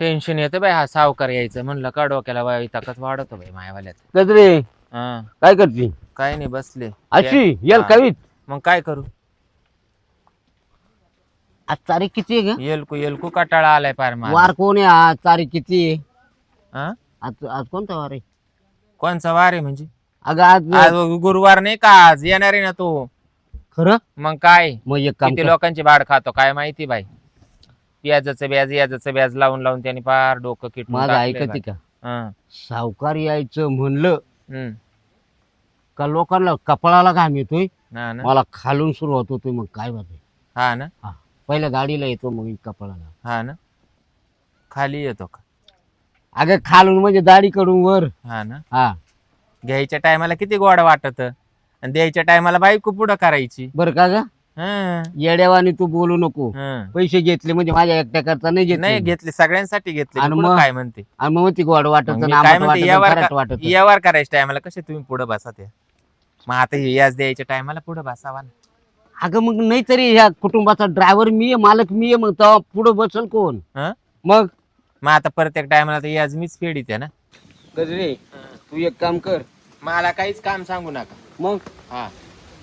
Tension येतं बाई हा सावकार यायचं म्हणलं का डोक्याला बाई ताकद वाढवतो बाई मायावाल्यात? गजरे हा. काय करते? काय नाही बसले. अशी येल. कवीत. मग काय करू? आज तारीख किती आहे ग? येलकू येलकू कटाळा आलाय पार मला वार कोण आहे? आज तारीख किती आहे? हा? आज आज कोणता वार आहे? कोणचा वार आहे म्हणजे? अगं आज आज गुरुवार नाही का? आज येणार आहे ना तो. खरं? मग काय? मग एक काम किती कर. लोकांची बाड खातो काय माहिती बाई? व्याजाचं व्याज व्याजाचं व्याज लावून लावून त्यांनी पार डोकं किटून माझं ऐकते. का? हं, सावकार यायचं म्हणलं हं. का लोकांना कपाळाला घाम येतोय? हा ना. मला खालून सुरुवात होतोय मग काय होते हा ना. पहिल्या गाडीला येतो मग कपाळाला. हा ना. खाली येतो का? अगं खालून म्हणजे दाढी कडून वर. हा ना. हा. घ्यायच्या टायमाला किती गोड वाटत? आणि द्यायच्या टायमाला बायको पुढं करायची. बरं का ग? हं, येड्यावानी तू बोलू नको. हं. पैसे घेतले म्हणजे माझ्या एकट्या करता नाही नाही घेतले घेतले सगळ्यांसाठी घेतले. आणि मी मग? काय म्हणते? आणि मग ती गोड वाटत मग मी आंबट काय म्हणते वाटत यावर का- वाटत. व्यवहार करायच्या टायमाला कसे तुम्ही पुढे बसा त्या मग आता हे याच द्यायच्या टायमाला पुढे बसावा ना. अगं मग नाही तरी ह्या कुटुंबाचा ड्रायव्हर मी आहे मालक मी आहे मग तेव्हा पुढे बसल कोण? हं? मग? मग आता प्रत्येक टायमाला तर याच मीच फेडीत आहे ना. गजरे तू एक काम कर. मला काहीच काम सांगू नका. मग? हा.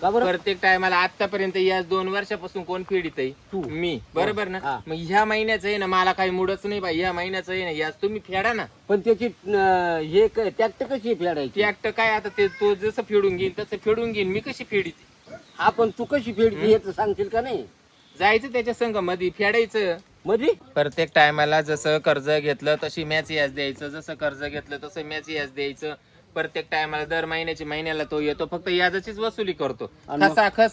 का बरं? प्रत्येक टायमाला आतापर्यंत याच दोन वर्षापासून कोण फेडीत आहे तू. मी. बरोबर ना? हा. मग ह्या महिन्याचं आहे ना मला काही मुडच नाही बाई. ह्या महिन्याचं आहे ना याच तुम्ही फेडा ना. पण त्याची अं, हे टॅक्ट कशी फेडायची? ती ऍक्ट काय आता ते तो जसं फेडून घेईन तसं फेडून घेईन. मी कशी फेडीत? हा पण तू कशी फेडची हे तर सांगशील का नाही? जायचं त्याच्या संघमध्ये फेडायचं. मध्ये प्रत्येक टायमाला जसं कर्ज घेतलं तशी मॅच याच द्यायचं. जसं कर्ज घेतलं तसं मॅच याच द्यायचं. प्रत्येक टायमाला दर महिन्याची महिन्याला तो येतो. फक्त याजाचीच वसुली करतो. आणि मग? खसा खस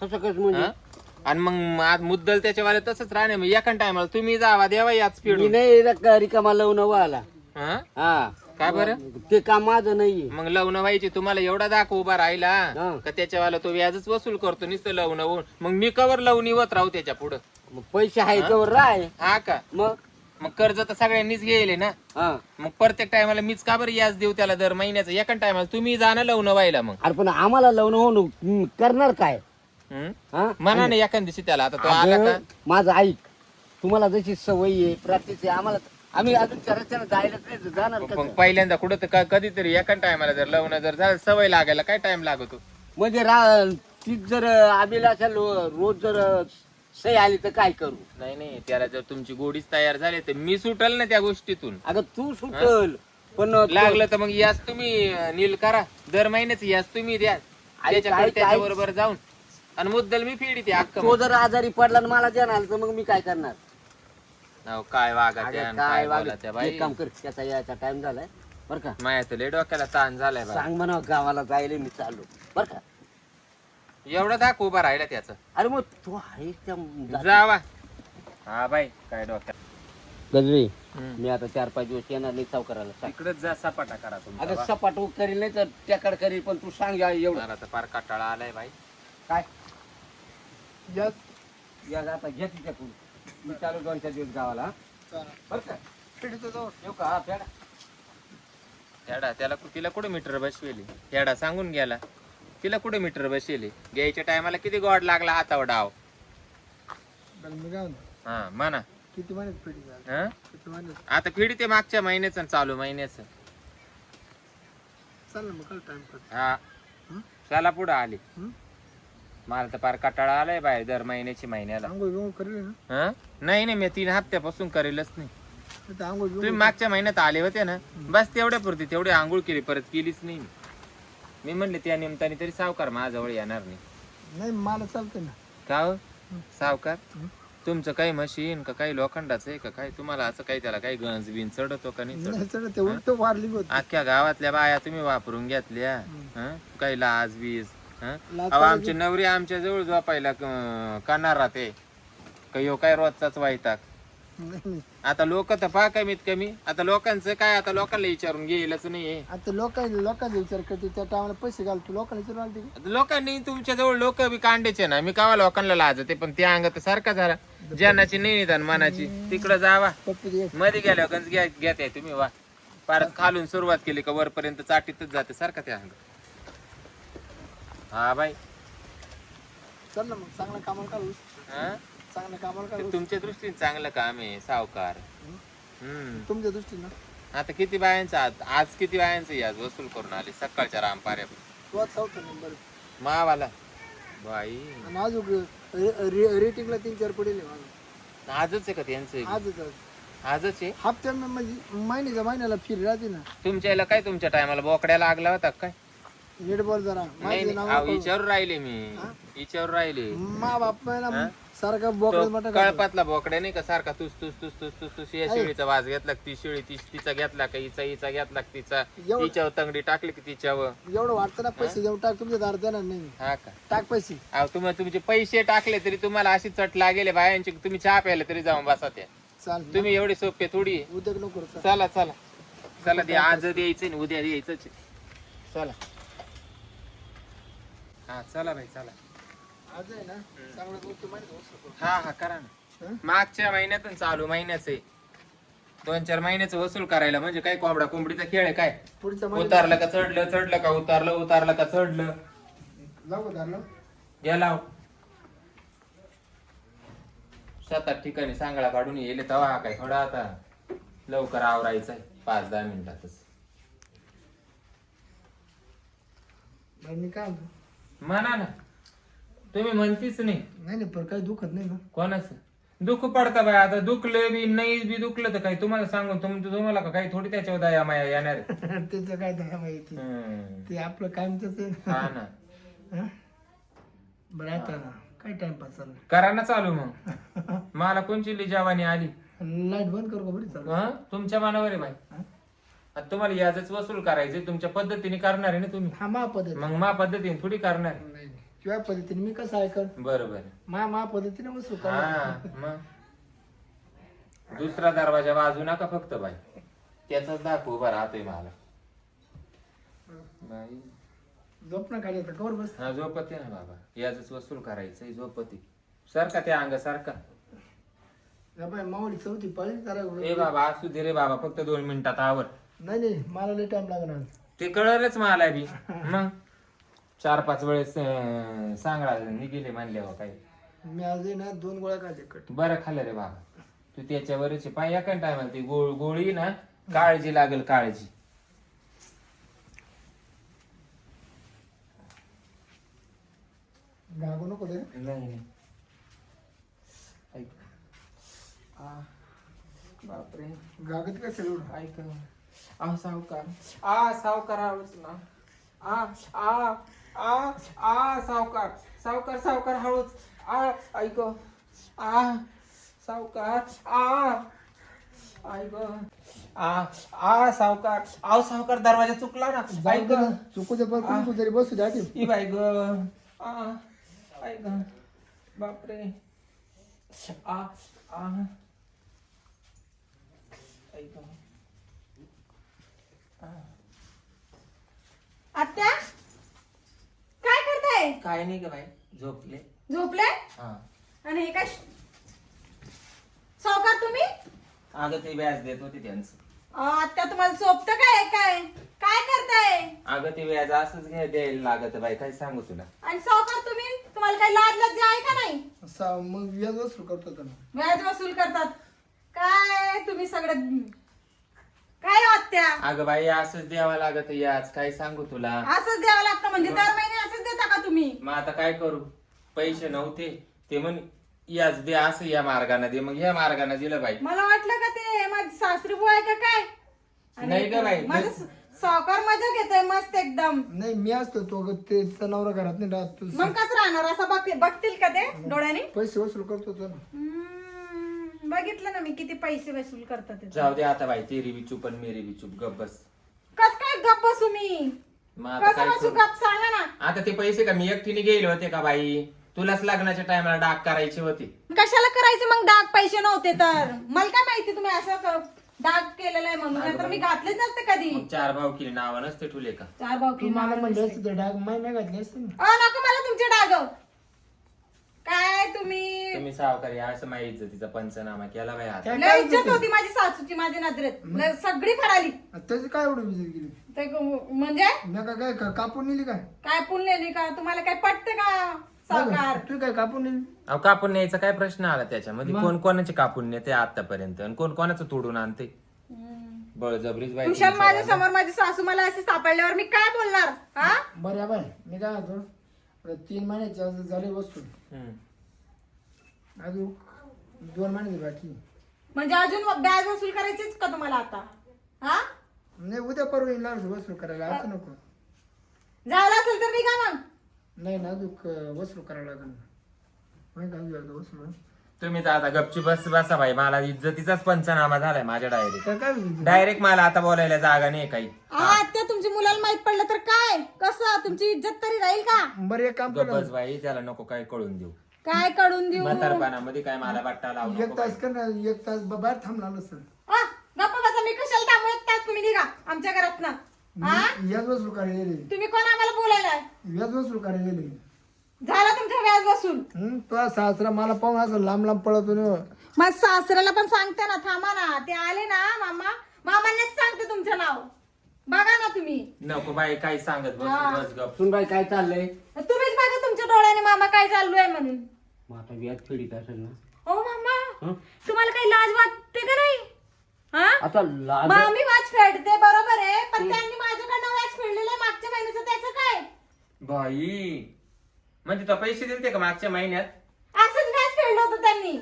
कसं कसं म्हणजे? आणि मग आज मुद्दल त्याच्यावाले तसंच राहणे. मग एका टायमाला तुम्ही जावा देवा याच मी नाही रक- रिकामा लवण आला हं? हा. काय बरं? ते काम माझं नाहीये. मग लग्न व्हायची तुम्हाला एवढा दाख उभा राहिला. हं. का त्याच्यावाला तो व्याजच वसूल करतो नुसतं लग्न होऊन. मग मी कवर लावून येवत राहू त्याच्या पुढं. मग पैसे आहे तर राय. हा का? मग? मग कर्ज तर सगळ्यांनीच घेले ना? हा. मग प्रत्येक टायमाला मीच का बरं याच देऊ त्याला दर महिन्याचं? एका टायमाला तुम्ही जाणं लग्न व्हायला मग. अरे पण आम्हाला लवण होऊन हम्म, करणार काय? हा? म्हणा ना एखाद दिवशी त्याला. आता तो आला का? माझं ऐक. तुम्हाला जशी सवय आहे प्रॅक्टिस आहे आम्हाला आम्ही अजून चराचर जायला नाही जाणार मग? पहिल्यांदा कुठं तर का- कधीतरी एका टायमाला जर लग्न जर झालं सवय लागायला काय टाइम लागतो? म्हणजे रा तीच जर अभिलाषा लो- रोज जर सही आली तर काय करू? नाही नाही त्याला जर तुमची गोडीच तयार झाली तर मी सुटल ना त्या गोष्टीतून. अगं तू सुटल पण लागलं तर मग याच तुम्ही नील करा. दर महिन्याच याच तुम्ही द्या. त्याच्याकडे त्याच्या. बरोबर जाऊन. आणि मुद्दल मी फेडी ते अक्क तो जर आजारी पडला आणि मला देणार तर मग मी काय करणार? काय वागा अगं, त्या काय काय? बोला त्या बाई? एक काम कर त्याचा यायचा टाइम झालाय बर का? माया तर लय डोक्याला ताण झालाय सांग म्हणा गावाला जायला मी चाललो बर का? एवढा दाख उभा राहिला त्याचं. अरे मग तू आहेस त्या जावा. हा बाई काय डोक्यात? गजरी. मी आता चार पाच दिवस येणार नाही सावकाराला. सांग. तिकडच जा सपाटा करा तुमचा अगं. सपाट करील नाही तर त्याकडे करील पण तू सांग या एवढं. तर फार कटाळा आलाय बाई. काय? या आता घ्या तिच्याकडून. मी चालू दोन चार दिवस गावाला हा? बरं का? येऊ का? हा फेडा. त्याला तिला कुठे मीटर बसवेली? त्याडा सांगून गेला. तिला कुठे मीटर बसवेली घ्यायच्या टायमाला किती गोड लागला हातावर डाव? मी काय म्हणतो? हा म्हणा. किती महिन्यात पेटी झाली? हं? किती महिन्यात? आता पिढी ते मागच्या महिन्याचं आणि चालू महिन्याचं. चाल ना मग काय टाइम कर हा. हं? चला पुढं आली. हं? मला तर फार कटाळा आलाय बाय दर महिन्याची महिन्याला. आंघोळ बिंघोळ करेल ना? हं? नाही नाही मी तीन हप्त्यापासून करेलच नाही. आंघोळ तुम्ही मागच्या महिन्यात आले होते ना? बस तेवढ्या पुरती तेवढी आंघोळ केली परत केलीच नाही मी. मी म्हणले त्या निमित्ताने तरी सावकार माझ्याजवळ येणार नाही. नाही मला चालतंय ना. का हो? सावकार? तुमचं काही मशीन का काही लोखंडाचं आहे का काही तुम्हाला असं काही त्याला काही गंज बिन चढतो का नाही चढत? नाही चढ ते उलट वारली होत अख्ख्या गावातल्या बाया तुम्ही वापरून घेतल्या. हं? काही लाज बीज हं? लाज अहो आमची नवरी आमच्या जवळ झोपायला करणार राहते काही हो काय रोजचाच वाईटाक आता लोक तर पहा कमीत कमी. आता लोकांचं काय आता लोकांना विचारून घेईलच नाहीये आता लोकांनी लोकांचा विचार करते त्या टायमाला पैसे घालतो लोकांना विचार आलते का? लोकांनी तुमच्या जवळ लोक बी कांड्याचे ना. मी कावा लोकांना लाजते पण त्या अंगात सारखा झाला. ज्ञानाची नाही निदान मनाची. तिकडं जावा. पप्पी दे मध्ये गेल्यावर गंज घ्या घेते तुम्ही वा. परत खालून सुरुवात केली का वरपर्यंत चाटीतच जाते सारखा त्या अंग हा बाई. चल ना मग चांगलं कामाला काढू हं? चांगलं कामाला ते काय तुमच्या दृष्टीने चांगलं काम आहे सावकार. हम्म. तुमच्या दृष्टीनं? आता किती बायांचं आज आज किती बायांचं याज वसूल करून आले सकाळच्या रामपाऱ्या तो चौथा नंबर मावाला. बाई. आणि अजून रेटिंगला तीन चार पडेल आहे माझं. आजच आहे का त्यांचं आजच आज आजच आहे? हप्त्या म्हणजे महिन्याच्या महिन्याला फिर राहते ना. तुमच्या याला काय तुमच्या टायमाला बोकड्या लागला होता का काय? नेट बॉल जरा. नाही माझे नाही, नाव अहो, विचारून राहिले मी. विचारून राहिले. मा बाप ना? सारखा बोकड तो कळपातला बोकड्या नाही का? सारखा तुस तुस तुस तुस तुस तुस या शेळीचा वास घेतला का ती शेळी? ती तिचा घेतला का? हिचा हिचा घेतला का तिचा? एवढं- तिच्यावर तंगडी टाकली की तिच्यावर? एवढं वाटतं ना पैसे देऊन टाक तुमच्या दार देणार नाही हा का? टाक पैसे. अहो तुम्ही तुमचे पैसे टाकले तरी तुम्हाला अशी चट लागेल बायांची. तुम्ही चहा प्यायला तरी जाऊन बसा त्या. चाल तुम्ही एवढे सोपे थोडी. आहे. उद्योग नको करू, चाल. चला चला. चला ते आज द्यायचं आणि उद्या द्यायचंच आहे. चला. हा चला भाई चला. आज आहे ना चांगल्या गोष्टी माहिती आहे, वस्तू हा हा करा ना. हं? मागच्या महिन्यातून चालू महिन्याच. आहे दोन चार महिन्याचं वसूल करायला म्हणजे काय कोंबडा कोंबडीचा खेळ आहे काय? उतारलं का चढलं चढलं का उतारलं उतारलं का चढलं? जाऊ का दारला गेला सात आठ ठिकाणी सांगळा काढून येले तवा काय थोडा आता लवकर आवरायचं आहे पाच दहा मिनिटातच. बरं मी काय म्हणतो? म्हणा ना. तुम्ही म्हणतीच नाही. नाही नाही पण काही दुखत नाही ना. कोणाचं? दुःख पडतं बाय आता दुखलं बी नाही बी दुखलं तर काही तुम्हाला सांगून तुम तुम्हाला का काही थोडी त्याच्यावर दया माया येणार आहे? त्याचं काय नाही माहिती हम्म. ते आपलं कायमच आहे ना. हा ना. हं? बरं आता काय टाइमपास चालू करा ना चालू मग. मला कोणची लई जवानी आली? लाइट बंद करू का बरी चालू? हं? तुमच्या मनावर आहे बाई. हं? आता तुम्हाला याजच वसूल करायचे तुमच्या पद्धतीने करणार आहे ना तुम्ही. हा मा पद्धती. मग मा पद्धतीने थोडी करणार आहे. नाही. किंवा पद्धतीने मी कसं ऐकल बरोबर. मा मा पद्धतीने करा हा मग? दुसरा दरवाजा वाजू नका फक्त बाई. त्याचाच दाखव उभा राहतोय मला. बाई. झोप ना खाली आता कवर बस. हा झोपते ना बाबा. याजच वसूल करायचंय झोपते. सारखा त्या अंग सारखा बाई माऊली चौथी पाळी करा ए बाबा असू दे रे बाबा फक्त दोन मिनिटात आवर नाही नाही मला लई टाइम लागणार. ते कळलंच मला बी. मग? चार पाच वेळेस अं, सांगळा निघेले म्हणल्यावर काही. मी आज आहे ना दोन गोळ्या खाल्ले कट. बरं खाल्लं रे बाबा. तू त्याच्यावरच आहे. पाय एका टायमाला ती गोळ गोळी ना काळजी लागेल काळजी. गागू नको नाही नाही. ऐक. आ, बापरे. गागत काय सगळं ऐक आ सावकार. आ सावकार हळूच ना. आ आ आ आ सावकार सावकार सावकार हळूच. आ ऐक. आ सावकार आ ऐक. आ आ सावकार. आव सावकार दरवाजा चुकला ना. ऐक. चुकू दे कुणी तरी बसू द्या की ई बाई ग. आ ऐक. बापरे. आ आ. ऐक. करताय काय नाही ग बाई झोपले. झोपले? हा. आणि हे काय? सावकार तुम्ही? अगं ते व्याज देत होते त्यांचं. अं, आत्या तुम्हाला झोपत काय? काय? काय करताय? अगं ते व्याज असंच घ्या द्यायला लागत बाई काय सांगू तुला. आणि सावकार तुम्ही? तुम्हाला काही लाज लज्जा आहे का नाही? सा- मग व्याज वसूल करतो आता ना व्याज वसूल करतात. काय तुम्ही सगळं? काय हो आत्या? अगं बाई असंच द्यावं लागत याज काय सांगू तुला. असंच द्यावं लागतं म्हणजे दर महिने का तुम्ही मग आता काय करू? पैसे नव्हते. ते म्हण याज दे असं या मार्गाने दे. मग या मार्गाने दिलं बाई. मला वाटलं का ते? माझी सासरी बुवा आहे का काय? आणि नाही ग बाई. माझं स- सावकार मजा घेतोय मस्त एकदम. नाही मी असतो तो ग- ते नवरा घरात नाही राहत. तू मग कसं राहणार? असं बघतील बघतील का ते डोळ्याने? पैसे वसूल करतो तो ना. हम्म, बघितलं ना मी किती पैसे वसूल करतात ते. जाऊ दे आता बाई. तेरी बी चूप आणि मेरी बी चूप. गप बस. कस काय गप्प बसू मी? मग आता कसं काय बसू करू? गप सांगा ना. आता ते पैसे का मी एकटीने गेले होते का बाई? तुलाच लग्नाच्या टायमाला डाक करायचे होते. कशाला करायचे मग डाग? पैसे नव्हते तर. मला काय माहिती तुम्ही असं क- डाग केलेला आहे म्हणून. नाहीतर मी घातलेच नसते कधी. मग चार भाऊ केली नाव नसते ठुले का? चार भाऊ तू मला म्हणलं असतं डाग माय नाही घातले असते ना. अ नको मला तुमचे डाग. काय तुम्ही? तुम्ही सावकारी असं माझ्या इज्जतीचा पंचनामा केला बाई आता. काय लय काय इज्जत होती? माझी सासूची माझ्या नजरेत. लय सगळी फडाली. त्याची काय एवढी विजिट केली ते क- म्हणजे? मी काय का- कापून नेली काय? काय पुणलेली का? तुम्हाला काय पटतं का सावकार? तू काय कापून नेली? अहो कापून न्यायचा काय प्रश्न आला त्याच्यामध्ये? कोण कोणाचे कापून नेते आतापर्यंत? आणि कोण कोणाचं तोडून आणते? बळजबरीच बाई कुशाल माझ्यासमोर माझी सासू मला असे सापडल्यावर मी काय बोलणार? हा? बरं या बाय मी काय आता तीन महिन्याचे आज झाले वस्तू. हम्म. अजून दोन महिन्याचे बाकी. म्हणजे अजून व्याज वसूल करायचीच का तुम्हाला आता? हा? नाही उद्या परवा येईल लागलं वसूल करायला आता नको. झालं असेल तर निघा मग. नाही ना अजून वसूल करायला लागेल. माहिती अजून वसूल? तुम्ही तर आता गपची बस बसा भाई मला इज्जतीचाच पंचनामा झालाय माझ्या डायरेक्ट काय? डायरेक्ट मला आता बोलायला जागा नाही काही. त्या तुमच्या मुलाला माहीत पडलं तर काय? कसं? तुमची इज्जत तरी राहील का? बरं एक काम कर. गप्पच बाई त्याला नको काय कळून देऊ. काय कळून देऊ? म्हातारपणामध्ये काय मला वाटता लावू एक नको तास कर ना एक तास ब- बाहेर थांबला नसतं आ, गप्पा बसा मी कशाला थांबू? एक तास तुम्ही निघा आमच्या घरात ना व्याज वसूल करायला गेले तुम्ही कोण आम्हाला बोलायला व्याज वसूल करायला गेले झाला तुमचा व्याज वसूल हम्म तो सासरा मला पाहून असं लांब लांब पळतो ना. मग सासऱ्याला पण सांगते ना थांबा ना. ते आले ना मामा. मामांनाच सांगते तुमचं नाव. बघा ना तुम्ही. नको बाई काही सांगत बस हा. बस गप. सुनबाई काय चाललंय? तुम्हीच बघा तुमच्या डोळ्याने मामा काय चालू आहे म्हणून. मग आता व्याज फेडीत असेल ना? हो मामा. हं? तुम्हाला काही लाज वाटते का नाही? हा? आता लाज मग आम्ही वाच फेडते बरोबर आहे. पण त्यांनी माझ्याकडनं वाच फेडलेलं आहे मागच्या महिन्याचं. त्याचं काय? बाई म्हणजे तो पैसे दिलते का मागच्या महिन्यात? असंच व्याज फेडलं होतं त्यांनी.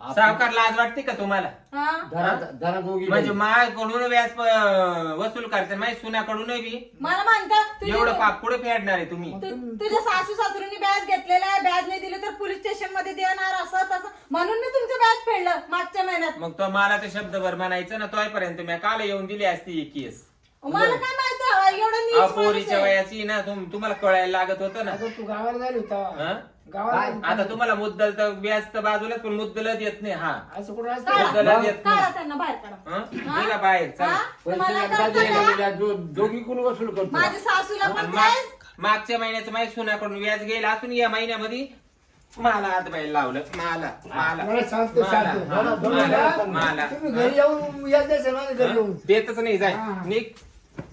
सावकार लाज वाटते का तुम्हाला? हा? दोघी म्हणजे माझ्याकडून व्याज प- वसूल करते माझ्या सुनाकडून बी. मला म्हणता तुझे- एवढं पाप पुढे फेडणार आहे तुम्ही? तु- तुझ्या सासू सासरूंनी बॅज घेतलेला आहे बॅज नाही दिलं तर पोलीस स्टेशनमध्ये देणार असं तसं. म्हणून मी तुमचं बॅज फेडलं मागच्या महिन्यात. मग तो मला ते शब्दभर म्हणायचं ना तोपर्यंत मी काल येऊन दिली असती ही केस. मला काय माहिती एवढं अहो, नीच माणूस पोरीच्या आहे. वयाची ना तुम- तुम्हाला कळायला लागत होतं ना. आता तू गावाला झाली होता हं? गावाला आता तुम्हाला मुद्दल तर व्याज तर बाजूलाच पण मुद्दलच येत नाही. हा. असं कुठं असतं? काढा. मुद्दलच येत नाही. काढा त्यांना बाहेर काढा. हं? गेला बाहेर हा? चला तुम्हाला कळतं का? दोघी कोण वसूल करतो. माझ्या सासूला पण आणि मागच्या महिन्याचं माझ्या सुनाकडून व्याज गेलं. असून या महिन्यामध्ये मला हात बाहेर लावलं. मला मला. मला सांगतो मला, सांगतो. हा, मला- मला, मला- मला. तुम्ही घरी येऊन याच द्यायचं माझ्या घरी येऊन. देतच नाही जाय. हा. निक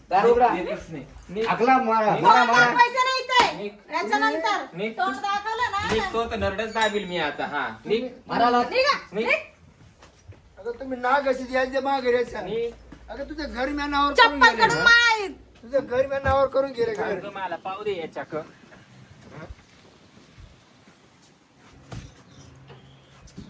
दारोडा. देतच नाही निघ. आकला मारा निघ. मारा तोंड मारा दाखवायचं नाही ते निघ. याच्यानंतर निघ. तोंड दाखवलं ना निघतो तर नरडच दाबील मी आता हा निघ माराला निघा निघ निघ. अगं तुम्ही नाग अशी यायचे मागे यायचं निघ. अगं तुझ्या घर म्या नावावर करून चप्पल गेले कडून माय तुझ्या घर करून गेले घर अगं, मला पाहू दे याच्याक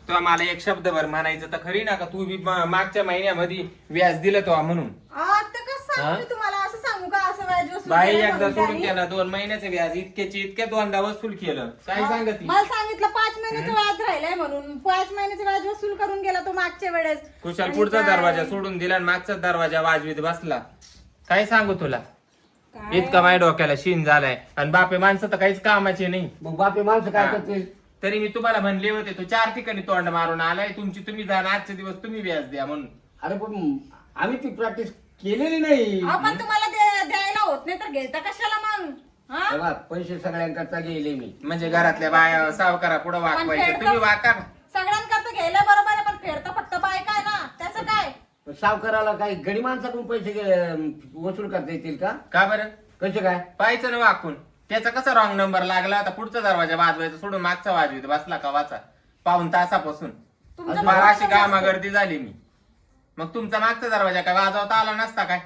तो मला एक शब्दभर म्हणायचं तर खरी ना का तू बी मा- मागच्या महिन्यामध्ये व्याज दिलं तो म्हणून आता कसं सांगू? मी तुम्हाला असं सांगू का असं व्याज वसूल बाई एकदा सोडून? केलं दोन महिन्याचं व्याज इतक्याची इतक्या दोनदा वसूल केलं. काय सांगत? मला सांगितलं पाच महिन्याचं व्याज राहिलंय म्हणून. पाच महिन्याचं व्याज वसूल करून गेला तो मागच्या वेळेस. कुशाल पुढचा दरवाजा सोडून दिला आणि मागचा दरवाजा वाजवीत बसला. काय सांगू तुला? इतका माझ्या डोक्याला शीन झालाय. आणि बापे माणसं तर काहीच कामाचे नाही. मग बापे माणसं काय. करतील तरी मी तुम्हाला म्हणले होते तो चार ठिकाणी तोंड मारून आलाय. तुमची तुम्ही जा आणि आजचे दिवस तुम्ही व्याज द्या म्हणून. अरे पण आम्ही ती प्रॅक्टिस केलेली नाही. आपण तुम्हाला होत नाही तर घेता कशाला मग? हा? तेव्हा पैसे सगळ्यांकरता गेले मी. म्हणजे घरातल्या बाया सावकारा पुढे पण वाकवायचे. फेडतं- तुम्ही वाका ना. सगळ्यांकरता घ्यायला बरोबर आहे पण फेडता फक्त बाय काय ना? त्याचं काय? पण सावकाराला काही गडी माणसाकडून पैसे गे- वसूल करता येतील का? का बरं? कसे काय? पाहायचं ना वाकून. त्याचा कसा रॉंग नंबर लागला? आता पुढचा दरवाजा वाजवायचा सोडून मागचा वाजवीत. बसला का वाचा? पाऊन तासापासून. तुमचं कामा असतं. गर्दी झाली मी. मग तुमचा मागचा दरवाजा काय वाजवता आला नसता काय?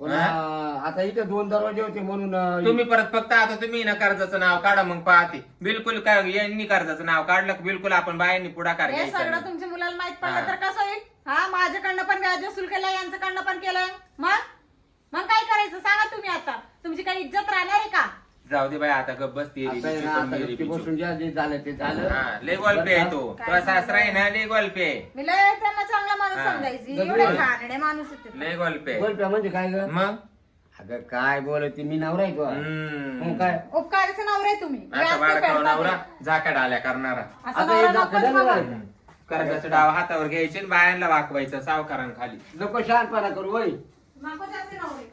पण हा? अं, आता इथे दोन दरवाजे होते म्हणून अं, तुम्ही परत फक्त आता तुम्ही ना कर्जाचं नाव काढा मग पाहते. बिलकुल काय यांनी कर्जाचं नाव काढलं की बिलकुल आपण बायांनी पुढाकार हे घ्यायचा सगळं नाही. तुमच्या मुलाला माहीत. पडलं तर कसं होईल? हा माझ्याकडनं पण व्याज वसूल केलं यांच्याकडनं पण केलं. मग? मग काय करायचं? सांगा तुम्ही आता. तुमची काही इज्जत राहणार आहे का? जाऊ दे बाई आता गप्प बसते आता आहे ना, आता गप्पी बसून ज्या जे झालं ते झालं लय गोल्पे आहे तो काय तो सासरा आहे ना लय गोल्पे. मी लय त्यांना चांगला माणूस हा. समजायची दगडी. एवढे घाणेरडे माणूस आहेत ते. लय गोल्पे आहे. बोल प्या म्हणजे काय ग मग अगं काय बोलते मी नवरा आहे तो हम्म. मग काय उपकाराचं नवरे आहे तुम्ही आता व्याज ते बाळकाव फेडतात नवरा ते. जाका डाल्या करणारा असं आता नवरा नकोच दाखवलं बाबा. ना. कर्जाचं डाव हातावर घ्यायचे आणि बायांना वाकवायचं सावकारांखाली नको शहाणपणा करू नवरे